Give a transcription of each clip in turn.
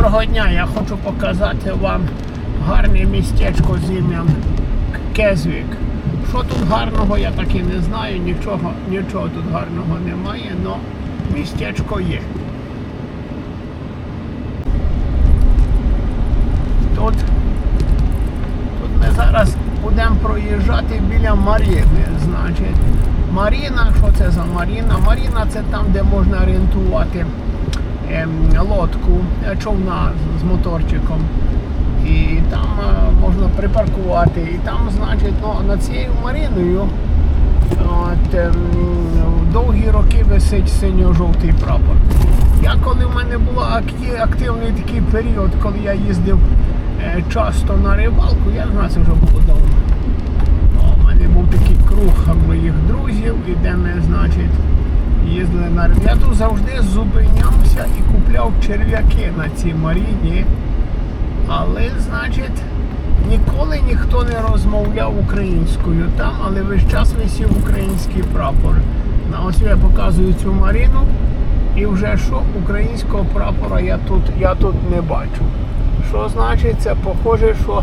Доброго дня! Я хочу показати вам гарне містечко з ім'ям Кезвік. Що тут гарного, я так і не знаю, нічого, нічого тут гарного немає, але містечко є. Тут, тут ми зараз будемо проїжджати біля Маріни. Значить, Маріна, що це за Маріна? Маріна це там, де можна орієнтувати лодку, е, човна з- моторчиком. І там е, можна припаркувати. І там, значить, ну, над цією Маріною от, ем, довгі роки висить синьо-жовтий прапор. Я коли в мене був активний такий період, коли я їздив е, часто на рибалку, я знаю, це вже було давно. У мене був такий круг моїх друзів, і де ми, значить, їздили на рибалку. Я тут завжди зупинявся і купляв черв'яки на цій маріні. Але, значить, ніколи ніхто не розмовляв українською там, але весь час висів український прапор. На ось я показую цю маріну, і вже що українського прапора я тут, я тут не бачу. Що значить, це похоже, що,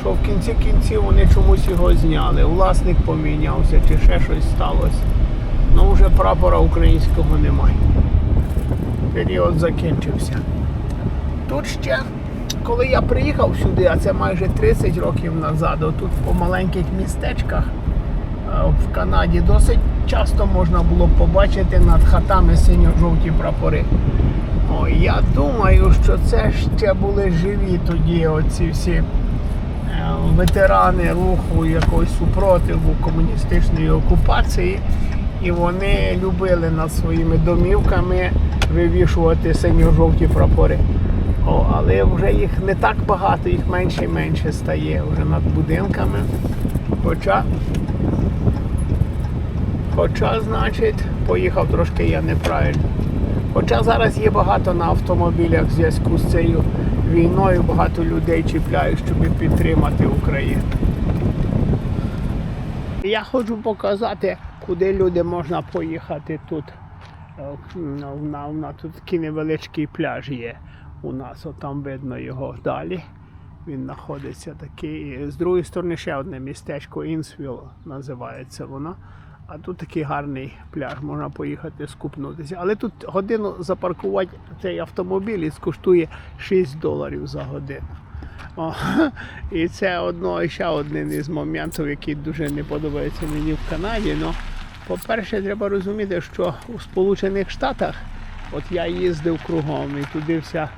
що в кінці кінців вони чомусь його зняли. Власник помінявся чи ще щось сталося. Ну вже прапора українського немає. Період закінчився. Тут ще, коли я приїхав сюди, а це майже 30 років назад, тут по маленьких містечках е, в Канаді досить часто можна було побачити над хатами синьо-жовті прапори. О, я думаю, що це ще були живі тоді оці всі е, ветерани руху якогось супротиву комуністичної окупації. І вони любили над своїми домівками вивішувати синьо-жовті прапори. О, але вже їх не так багато, їх менше і менше стає вже над будинками. Хоча, хоча, значить, поїхав трошки я неправильно. Хоча зараз є багато на автомобілях в зв'язку з цією війною, багато людей чіпляють, щоб підтримати Україну. Я хочу показати, куди люди можна поїхати тут. Е, На, на, на тут такий невеличкий пляж є у нас, там видно його далі. Він знаходиться такий. З другої сторони ще одне містечко Інсвіл називається воно. А тут такий гарний пляж, можна поїхати скупнутися. Але тут годину запаркувати цей автомобіль і коштує 6 доларів за годину. О, і це одно ще один із моментів, який дуже не подобається мені в Канаді. Ну, по-перше, треба розуміти, що у Сполучених Штатах, от я їздив кругом і туди вся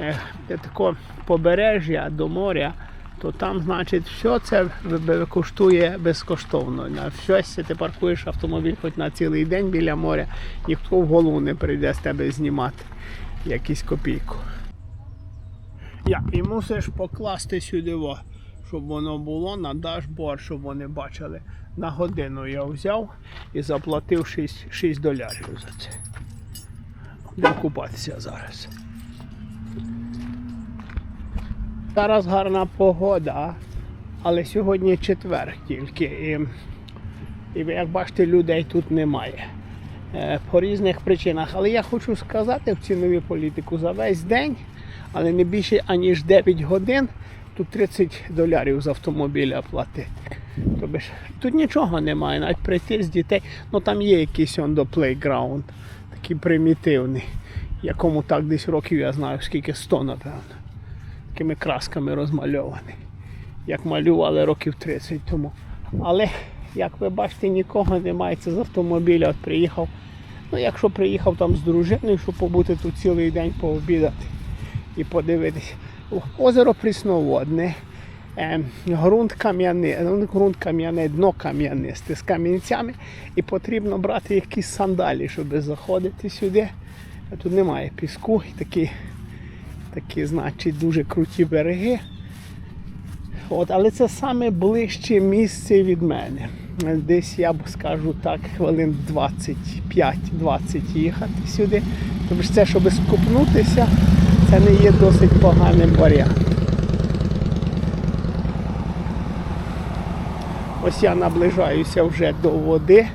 е, тако побережжя до моря, то там, значить, все це коштує безкоштовно. На щось ти паркуєш автомобіль хоч на цілий день біля моря, ніхто в голову не прийде з тебе знімати якусь копійку. Я, і мусиш покласти сюди, во, щоб воно було на дашборд, щоб вони бачили. На годину я взяв і заплатив 6, 6 долярів за це. Будемо купатися зараз. Зараз гарна погода, але сьогодні четвер тільки. І, і як бачите, людей тут немає. Е, По різних причинах. Але я хочу сказати в цінові політику за весь день, але не більше аніж 9 годин, тут 30 долярів з автомобіля платити. Тобто ж тут нічого немає, навіть прийти з дітей. Ну там є якийсь он до плейграунд, такий примітивний, якому так десь років я знаю, скільки 100, напевно. Такими красками розмальований. Як малювали років 30 тому. Але, як ви бачите, нікого немає. Це з автомобіля от приїхав. Ну, якщо приїхав там з дружиною, щоб побути тут цілий день пообідати і подивитися. Озеро прісноводне, е, ґрунт кам'яний, ґрунт кам'яне, дно кам'янисте з камінцями. І потрібно брати якісь сандалі, щоб заходити сюди. Тут немає піску і такі, такі, значить, дуже круті береги. От, але це саме ближче місце від мене. Десь я б скажу так, хвилин 25-20 їхати сюди. Тобто це, щоб скупнутися, це не є досить поганим варіантом. Ось я наближаюся вже до води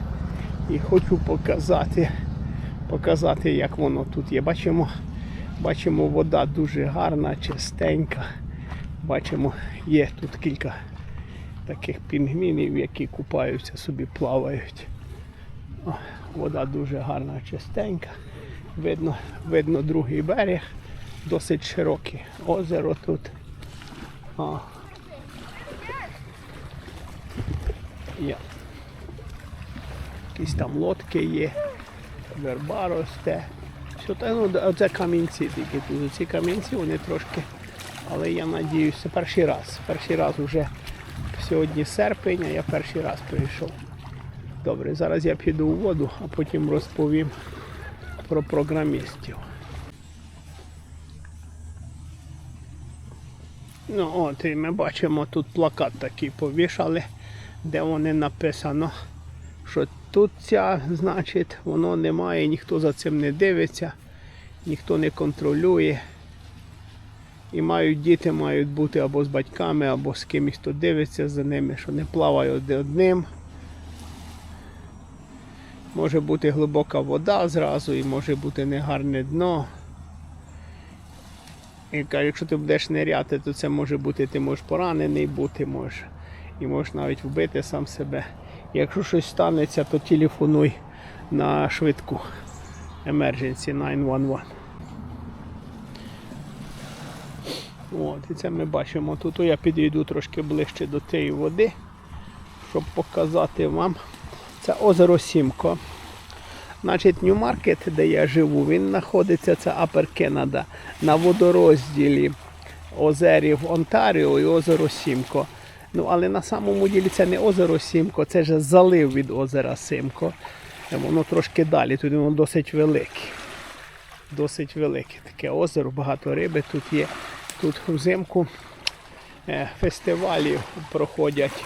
і хочу показати, показати, як воно тут є. Бачимо, Бачимо, вода дуже гарна, чистенька. Бачимо, є тут кілька таких пінгвінів, які купаються, собі плавають. О, вода дуже гарна, чистенька. Видно, видно другий берег, досить широке озеро тут. О. Є. Якісь там лодки є, верба росте. Що та, ну, оце камінці тільки тут. Ці камінці вони трошки. Але я надіюся, перший раз. Перший раз вже сьогодні серпень, а я перший раз прийшов. Добре, зараз я піду у воду, а потім розповім про програмістів. Ну от і ми бачимо тут плакат такий повішали, де вони написано, що тут ця, значить, воно немає, ніхто за цим не дивиться, ніхто не контролює. І мають діти мають бути або з батьками, або з кимось, хто дивиться за ними, що не плаває один одним. Може бути глибока вода зразу і може бути негарне дно. Якщо ти будеш ниряти, то це може бути, ти можеш поранений бути, можеш, і можеш навіть вбити сам себе. Якщо щось станеться, то телефонуй на швидку Emergency 911. От, і це ми бачимо тут. Я підійду трошки ближче до цієї води, щоб показати вам. Це озеро Сімко. Значить, Нью-Маркет, де я живу, він знаходиться, це Апер Кенада, на водорозділі озерів Онтаріо і озеро Сімко. Ну, але на самому ділі це не озеро Сімко, це ж залив від озера Симко. Е, Воно трошки далі, тут воно досить велике. Досить велике таке озеро, багато риби тут є. Тут взимку е, фестивалі проходять.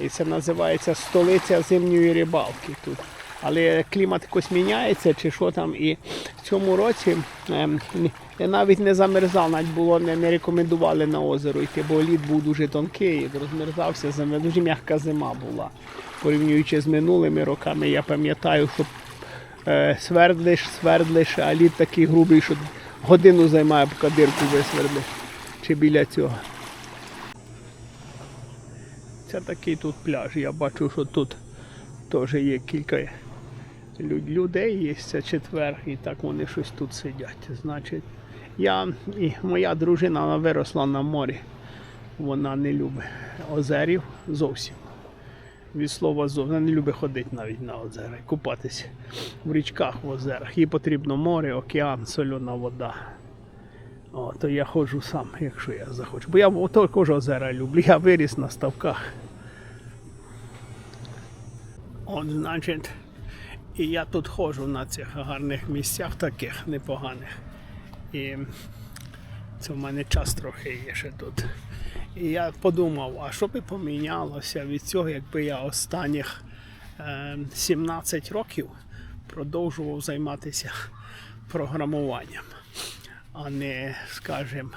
І це називається столиця зимньої рибалки тут. Але клімат якось міняється чи що там. І в цьому році ем, я навіть не замерзав, навіть було не, не рекомендували на озеро йти, бо лід був дуже тонкий, розмерзався дуже м'яка зима була. Порівнюючи з минулими роками, я пам'ятаю, що е, свердлиш, свердлиш, а лід такий грубий, що годину займає, поки дирку висвердлиш. Чи біля цього. Це такий тут пляж. Я бачу, що тут теж є кілька людей, є четвер, і так вони щось тут сидять. Значить, я і моя дружина вона виросла на морі. Вона не любить озерів зовсім. Від слова зовсім. Вона не любить ходити навіть на озера і купатися в річках, в озерах. Їй потрібно море, океан, сольона вода. О, то я ходжу сам, якщо я захочу. Бо я також озера люблю, я виріс на ставках. От, значить, і я тут ходжу на цих гарних місцях таких непоганих. І це в мене час трохи є ще тут. І я подумав, а що би помінялося від цього, якби я останніх е, 17 років продовжував займатися програмуванням, а не, скажімо,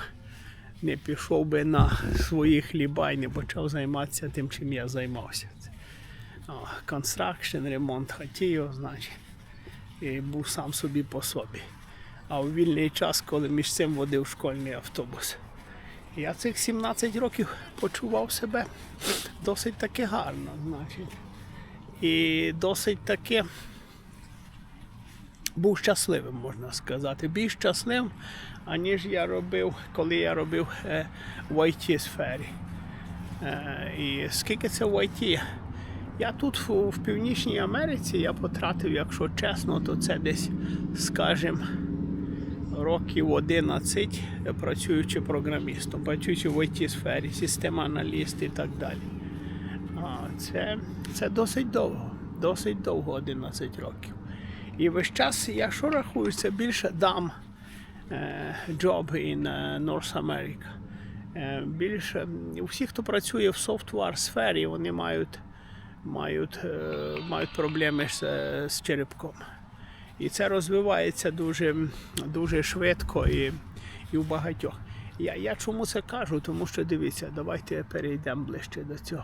не пішов би на свої хліба і не почав займатися тим, чим я займався. Construction, ремонт хотів, значить, і був сам собі по собі. А у вільний час, коли між цим водив школьний автобус. Я цих 17 років почував себе досить таки гарно, значить. І досить таки був щасливим, можна сказати. Більш щасливим, аніж я робив, коли я робив е, в IT сфері. Е, і скільки це в IT? Я тут в, Північній Америці я потратив, якщо чесно, то це десь, скажімо, років 11 працюючи програмістом, працюючи в it сфері, система аналіст і так далі. А, це, це досить довго, досить довго 11 років. І весь час я що рахую, це більше дам е, job in North America. Е, більше м, всі, хто працює в софтвар сфері, вони мають, мають, е, мають проблеми з, е, з черепком. І це розвивається дуже, дуже швидко і, і в багатьох. Я, я чому це кажу? Тому що дивіться, давайте перейдемо ближче до цього.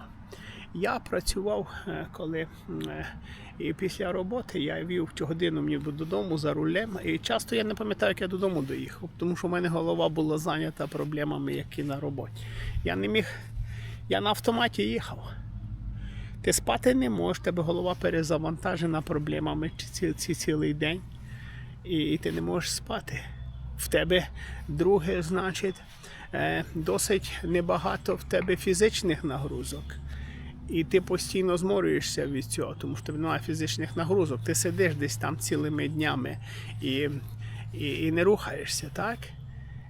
Я працював, е, коли і після роботи я вів годину мені додому за рулем. І часто я не пам'ятаю, як я додому доїхав, тому що в мене голова була зайнята проблемами, які на роботі. Я не міг, я на автоматі їхав. Ти спати не можеш, тебе голова перезавантажена проблемами ці, ці, ці цілий день, і, і ти не можеш спати. В тебе друге, значить, е, досить небагато в тебе фізичних нагрузок. І ти постійно зморюєшся від цього, тому що немає фізичних нагрузок. Ти сидиш десь там цілими днями і, і, і не рухаєшся, так?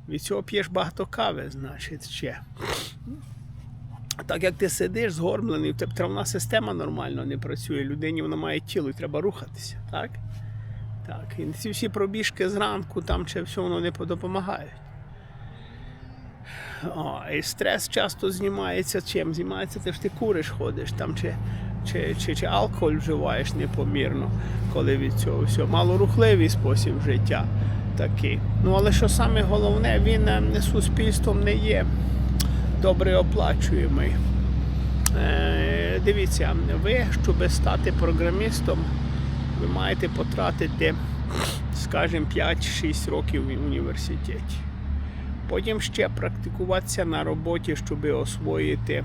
Від цього п'єш багато кави, значить, ще. Так як ти сидиш згорблений, в тебе травна система нормально не працює, людині вона має тіло і треба рухатися, так? Так. І ці всі пробіжки зранку там чи все воно не допомагають. І стрес часто знімається чим? Знімається, ти ж ти куриш, ходиш там, чи, чи, чи, чи алкоголь вживаєш непомірно, коли від цього все. Малорухливий спосіб життя такий. Ну але що саме головне, він е, суспільством не є добре оплачуємий. Е, дивіться, ви, щоб стати програмістом, ви маєте потратити, скажімо, 5-6 років в університеті. Потім ще практикуватися на роботі, щоб освоїти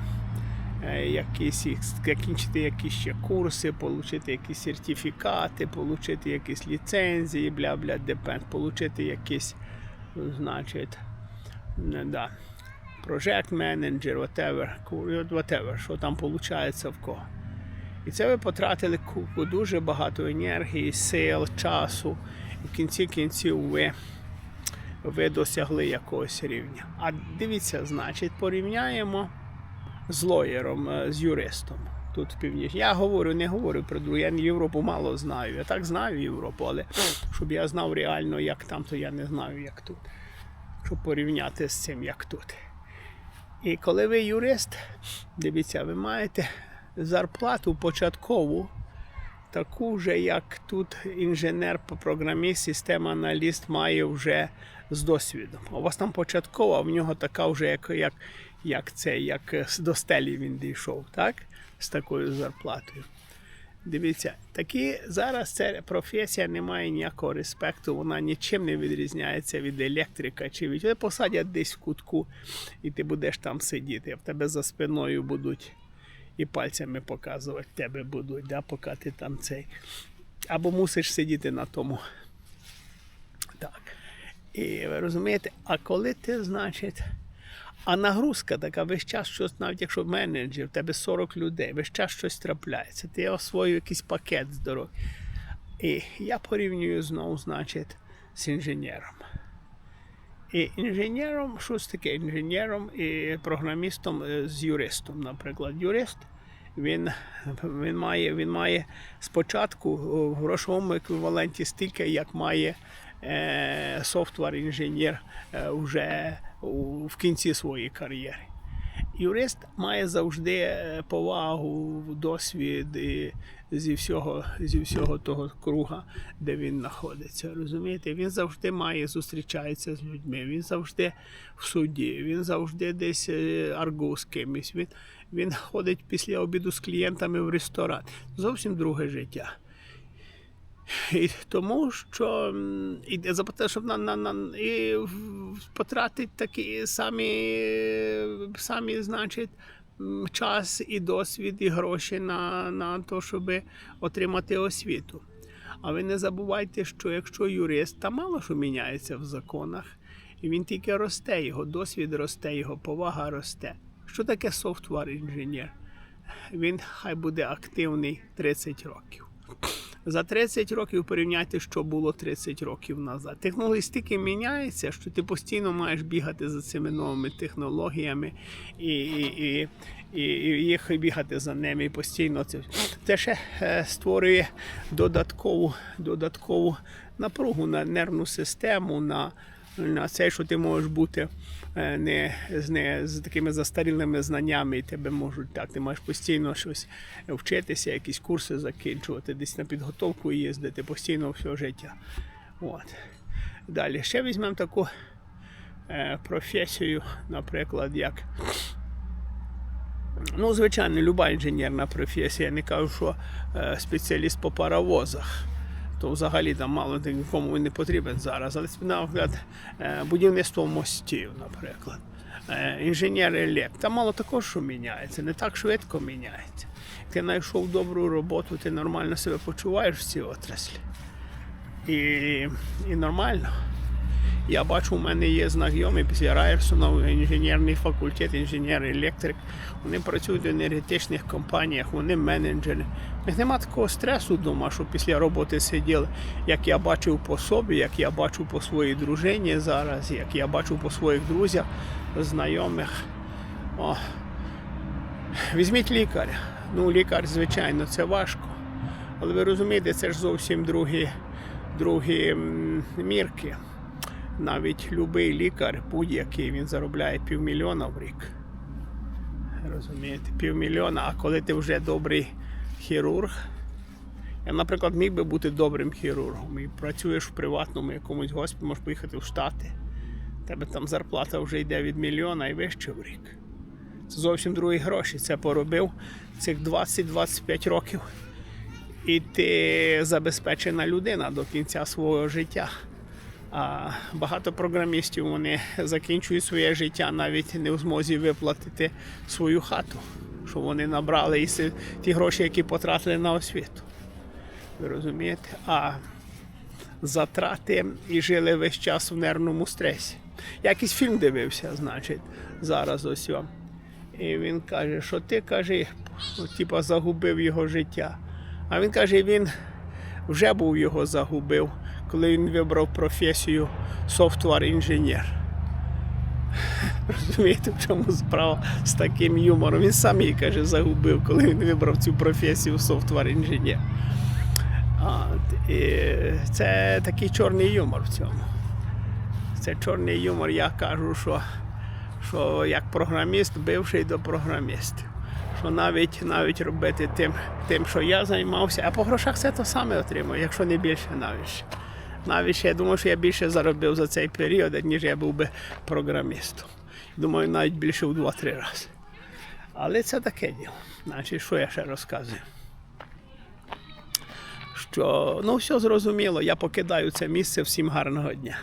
е, якісь, закінчити якісь ще курси, отримати якісь сертифікати, отримати якісь ліцензії, бля-бля, депенд, отримати якісь, значить, да, project manager, whatever, whatever, що там виходить в кого. І це ви потратили купу дуже багато енергії, сил, часу. І в кінці кінців ви, ви досягли якогось рівня. А дивіться, значить, порівняємо з лоєром, е, з юристом. Тут в північ. Я говорю, не говорю про другу. Я Європу мало знаю. Я так знаю Європу, але щоб я знав реально, як там, то я не знаю, як тут. Щоб порівняти з цим, як тут. І коли ви юрист, дивіться, ви маєте зарплату початкову, таку же, як тут інженер, по програмі, система аналіст має вже з досвідом. У вас там початкова, в нього така вже, як, як, як це, як до стелі він дійшов, так? З такою зарплатою. Дивіться, такі зараз ця професія не має ніякого респекту, вона нічим не відрізняється від електрика чи від посадять десь в кутку, і ти будеш там сидіти. В тебе за спиною будуть і пальцями показувати тебе будуть, да, поки ти там цей. Або мусиш сидіти на тому. Так. І ви розумієте, а коли ти, значить. А нагрузка така, весь час щось, навіть якщо менеджер, в тебе 40 людей, весь час щось трапляється. Ти освоюєш якийсь пакет здоров'я. І я порівнюю знову, значить, з інженером. І інженером, щось таке, інженером і програмістом е, з юристом, наприклад. Юрист він, він, має, він має спочатку в грошовому еквіваленті стільки, як має е, софтвер-інженер е, вже в кінці своєї кар'єри. Юрист має завжди е, повагу, досвід і зі всього, зі всього того круга, де він знаходиться. Розумієте, він завжди має зустрічається з людьми, він завжди в суді, він завжди десь аргу з кимось. Він, він ходить після обіду з клієнтами в ресторан. Зовсім друге життя. І тому що і запитати, щоб на, на, на і потратить такі самі, самі значить, час і досвід, і гроші на, на те, щоб отримати освіту. А ви не забувайте, що якщо юрист, та мало що міняється в законах, і він тільки росте, його досвід росте, його повага росте. Що таке софтвар інженер? Він хай буде активний 30 років. За 30 років порівняйте, що було 30 років назад. Технології стільки міняються, що ти постійно маєш бігати за цими новими технологіями і, і, і, і, їх бігати за ними і постійно це. Це ще е, створює додаткову, додаткову напругу на нервну систему, на, на це, що ти можеш бути не з, не з такими застарілими знаннями, і тебе можуть так. Ти маєш постійно щось вчитися, якісь курси закінчувати, десь на підготовку їздити, постійно все життя. От. Далі ще візьмемо таку е, професію, наприклад, як Ну, звичайно, люба інженерна професія. Я не кажу, що е, спеціаліст по паровозах. То взагалі там мало нікому не потрібен зараз. Але наприклад, е, будівництво мостів, наприклад. Е, інженер елект. Там мало також, що міняється, не так швидко міняється. Ти знайшов добру роботу, ти нормально себе почуваєш в цій отраслі. І, і нормально. Я бачу, у мене є знайомі після Райерсона, інженерний факультет, інженер-електрик. Вони працюють в енергетичних компаніях, вони менеджери. У них немає такого стресу вдома, що після роботи сиділи, як я бачив по собі, як я бачу по своїй дружині зараз, як я бачу по своїх друзях, знайомих. О. Візьміть лікаря. Ну, лікар, звичайно, це важко. Але ви розумієте, це ж зовсім другі, другі мірки. Навіть любий лікар, будь-який, він заробляє півмільйона в рік. Розумієте, півмільйона, а коли ти вже добрий хірург. Я, наприклад, міг би бути добрим хірургом і працюєш в приватному якомусь госпіталі, можеш поїхати в Штати. Тебе там зарплата вже йде від мільйона і вище в рік. Це зовсім другі гроші. Це поробив цих 20-25 років. І ти забезпечена людина до кінця свого життя. Багато програмістів вони закінчують своє життя навіть не в змозі виплатити свою хату, що вони набрали і ті гроші, які потратили на освіту. Ви розумієте? А затрати і жили весь час в нервному стресі. Якийсь фільм дивився, значить, зараз ось. о. І він каже, що ти каже, типа загубив його життя. А він каже, він вже був його загубив, коли він вибрав професію софтвар-інженер. Розумієте, в чому справа з таким юмором? Він сам її каже, загубив, коли він вибрав цю професію софтвар-інженер. Це такий чорний юмор в цьому. Це чорний юмор, я кажу, що, що як програміст, бивший до програмістів. Що навіть, навіть робити тим, тим, що я займався, а по грошах це то саме отримую, якщо не більше навіть. Навіть я думаю, що я більше заробив за цей період, ніж я був би програмістом. Думаю, навіть більше в 2-3 рази. Але це таке діло. Значить, що я ще розказую? Що ну все зрозуміло, я покидаю це місце. Всім гарного дня.